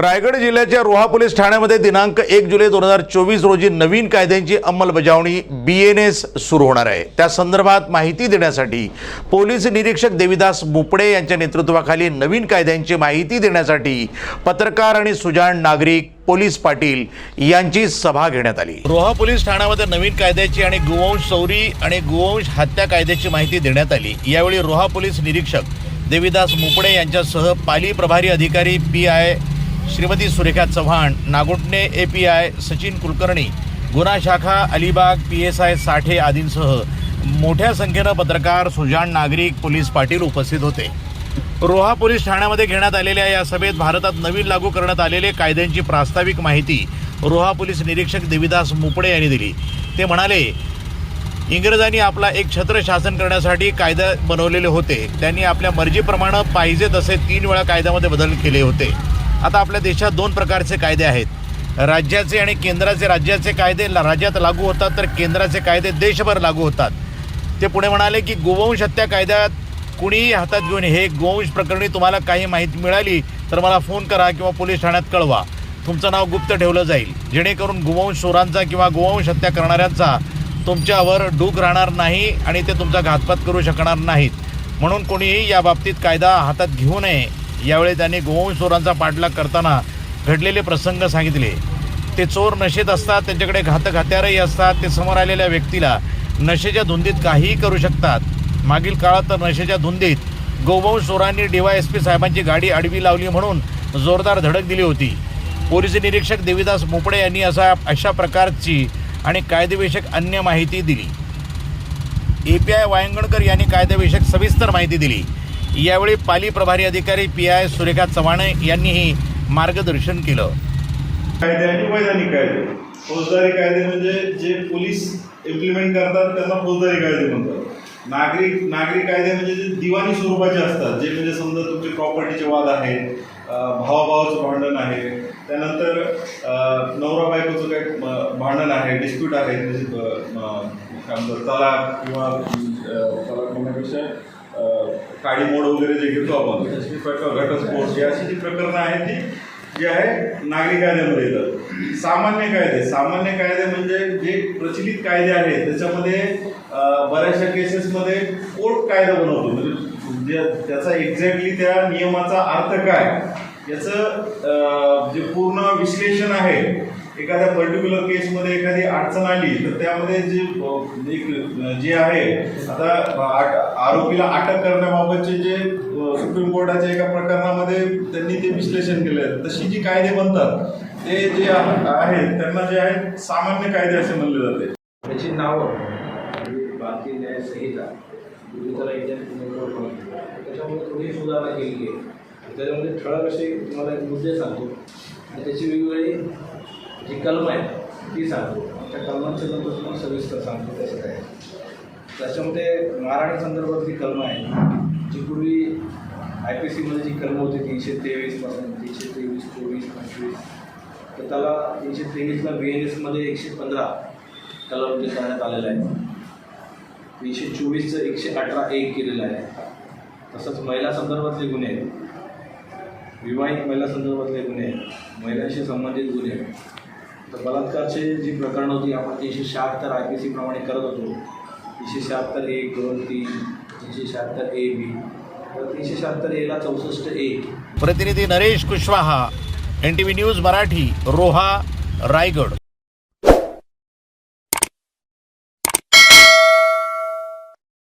रायगड जिल्ह्याच्या रोहा पोलीस ठाण्यामध्ये दिनांक एक जुलै दोन हजार चोवीस रोजी नवीन कायद्यांची अंमलबजावणी बी एन एस सुरू होणार आहे. त्या संदर्भात माहिती देण्यासाठी पोलीस निरीक्षक देविदास मुपडे यांच्या नेतृत्वाखाली नवीन कायद्यांची माहिती देण्यासाठी पत्रकार आणि सुजाण नागरिक पोलीस पाटील यांची सभा घेण्यात आली. रोहा पोलीस ठाण्यामध्ये नवीन कायद्याची आणि गोवंश चौरी आणि गोवंश हत्या कायद्याची माहिती देण्यात आली. यावेळी रोहा पोलीस निरीक्षक देविदास मुपडे यांच्यासह पाली प्रभारी अधिकारी P I Shrimati Surekha Chavan Nagothane A P I Sachin Kulkarni गुन्हा शाखा Alibag P S I Sathe आदींसह मोठ्या संख्येनं पत्रकार सुजाण नागरिक पोलीस पाटील उपस्थित होते. रोहा पोलीस ठाण्यामध्ये घेण्यात आलेल्या या सभेत भारतात नवीन लागू करण्यात आलेले कायद्यांची प्रास्ताविक माहिती रोहा पोलीस निरीक्षक देविदास मुपडे यांनी दिली. ते म्हणाले इंग्रजांनी आपला एक छत्र शासन करण्यासाठी कायदा बनवलेले होते. त्यांनी आपल्या मर्जीप्रमाणे पाहिजे तसे तीन वेळा कायद्यामध्ये बदल केले होते. आता आपल्या देशात दोन प्रकारचे कायदे आहेत. राज्याचे आणि केंद्राचे. राज्याचे कायदे राज्यात लागू होतात तर केंद्राचे कायदे देशभर लागू होतात. ते पुढे म्हणाले की गोवंश हत्या कायद्यात कुणीही हातात घेऊन हे गोवंश प्रकरणी तुम्हाला काही माहिती मिळाली तर मला फोन करा किंवा पोलीस ठाण्यात कळवा. तुमचं नाव गुप्त ठेवलं जाईल. जेणेकरून गोवंश चोरांचा किंवा गोवंश हत्या करणाऱ्यांचा तुमच्यावर डूक राहणार नाही आणि ते तुमचा घातपात करू शकणार नाहीत. म्हणून कोणीही या बाबतीत कायदा हातात घेऊ नये. यावेळी त्यांनी गोवंश चोरांचा पाठलाग करताना घडलेले प्रसंग सांगितले. ते चोर नशेत असतात त्यांच्याकडे घातक हत्यारही असतात ते समोर आलेल्या व्यक्तीला नशेच्या धुंदीत काहीही करू शकतात. मागील काळात तर नशेच्या धुंदीत गोवंश चोरांनी डीवायएसपी साहेबांची गाडी आडवी लावली म्हणून जोरदार धडक दिली होती. पोलीस निरीक्षक देवीदास मोपडे यांनी असा अशा प्रकारची आणि कायदेविषयक अन्य माहिती दिली. ए पी आय वायंगणकर यांनी कायदेविषयक सविस्तर माहिती दिली. यावेळी पाली प्रभारी अधिकारी पी आय सुरेखा चव्हाण यांनीही मार्गदर्शन केलं. कायदे आणि वैधानिक कायदे. फौजदारी कायदे म्हणजे जे पोलीस इम्प्लिमेंट करतात त्यांना फौजदारी कायदे म्हणतात. नागरिक नागरिक कायदे म्हणजे जे दिवाणी स्वरूपाचे असतात जे म्हणजे समजा तुमचे प्रॉपर्टीचे वाद आहेत भावाभावाचं भांडण आहे त्यानंतर नवरा बायकोचं काही भांडण आहे डिस्प्यूट आहे म्हणजे काय म्हणतात तलाक किंवा काळी मोड वगैरे जे घेतो आपण घटस्फोट ही अशी जी प्रकरणं आहेत ती जे आहे नागरिक कायद्यामध्ये येतात. सामान्य कायदे सामान्य कायदे म्हणजे जे प्रचलित कायदे आहेत त्याच्यामध्ये बऱ्याचशा केसेसमध्ये कोर्ट कायदा बनवतो. म्हणजे त्याचा एक्झॅक्टली त्या नियमाचा अर्थ काय याचं जे पूर्ण विश्लेषण आहे एखाद्या पर्टिक्युलर केसमध्ये एखादी अडचण आली तर त्यामध्ये जे एक जे आहे आता आरोपीला अटक करण्याबाबतचे जे सुप्रीम कोर्टाच्या एका प्रकरणामध्ये त्यांनी ते विश्लेषण केलं तशी जी कायदे बनतात ते जे आहेत त्यांना जे आहेत सामान्य कायदे असे म्हणले जाते. त्याची नावं भारतीय न्याय संहिता त्याच्यामुळे थोडी सुधारणा केली आहे त्याच्यामध्ये ठळक असे तुम्हाला एक मुद्दे सांगतो. त्याची वेगवेगळी जी कलम आहे ती सांगतो. त्या कलमांचे नंतर तुम्हाला सविस्तर सांगतो कसं काय त्याच्यामध्ये महाराणी संदर्भातली कलम आहे जी पूर्वी आय पी सीमध्ये जी कलम होती तीनशे तेवीसपासून तीनशे तेवीस चोवीस पंचवीस तर त्याला तीनशे तेवीसला बी एन एसमध्ये एकशे पंधरा कलम जे करण्यात आलेलं आहे. तीनशे चोवीसचं एकशे अठरा एक केलेलं आहे. तसंच महिला संदर्भातले गुन्हे विवाहित महिला संदर्भातले गुन्हे महिलांशी संबंधित गुन्हे तर बलात्कारचे जी प्रकरणं होती आपण तीनशे शहात्तर आय पी सी प्रमाणे करत होतो. तीनशे शहात्तर एक दोन तीन तीनशे शहात्तर ए बी तर तीनशे शहात्तर एला चौसष्ट ए प्रतिनिधी Naresh Kushwaha N T V news Marathi Roha Raigad.